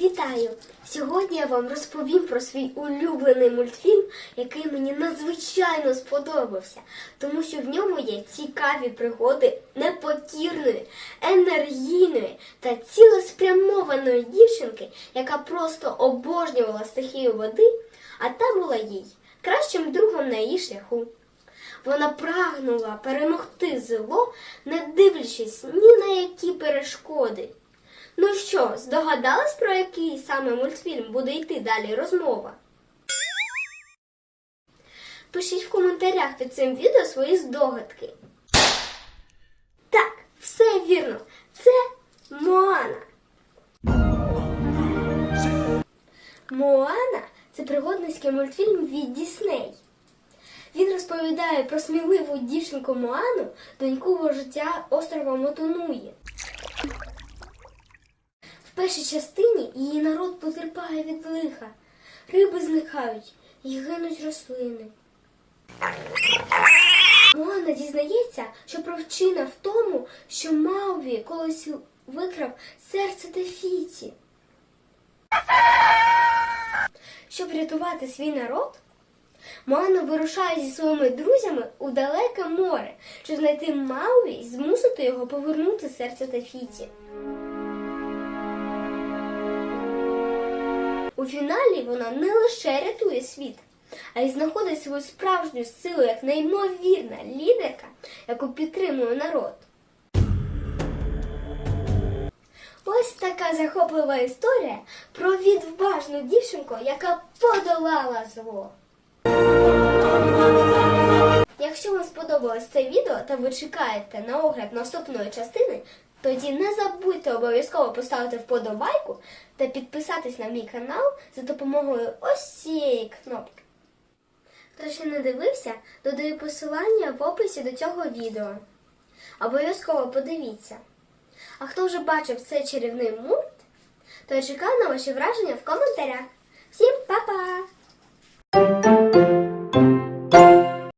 Вітаю! Сьогодні я вам розповім про свій улюблений мультфільм, який мені надзвичайно сподобався, тому що в ньому є цікаві пригоди непокірної, енергійної та цілеспрямованої дівчинки, яка просто обожнювала стихію води, а та була їй кращим другом на її шляху. Вона прагнула перемогти зло, не дивлячись ні на які перешкоди. Ну що, здогадались, про який саме мультфільм буде йти далі розмова? Пишіть в коментарях під цим відео свої здогадки. Так, все вірно. Це Моана. Моана це пригодницький мультфільм від Дісней. Він розповідає про сміливу дівчинку Моану, доньку вождя острова Мотонуї. Першій частині її народ потерпає від лиха. Риби зникають і гинуть рослини. Моана дізнається, що провчина в тому, що Мауві колись викрав серце Тефіті. Щоб рятувати свій народ, Моана вирушає зі своїми друзями у далеке море, щоб знайти Мауві і змусити його повернути серце Тефіті. У фіналі вона не лише рятує світ, а й знаходить свою справжню силу як неймовірна лідерка, яку підтримує народ. Ось така захоплива історія про відважну дівчинку, яка подолала зло. Якщо вам сподобалось це відео та ви чекаєте на огляд наступної частини, тоді не забудьте обов'язково поставити вподобайку та підписатись на мій канал за допомогою ось цієї кнопки. Хто ще не дивився, додаю посилання в описі до цього відео. Обов'язково подивіться. А хто вже бачив цей чарівний мульт, то я чекаю на ваші враження в коментарях. Всім!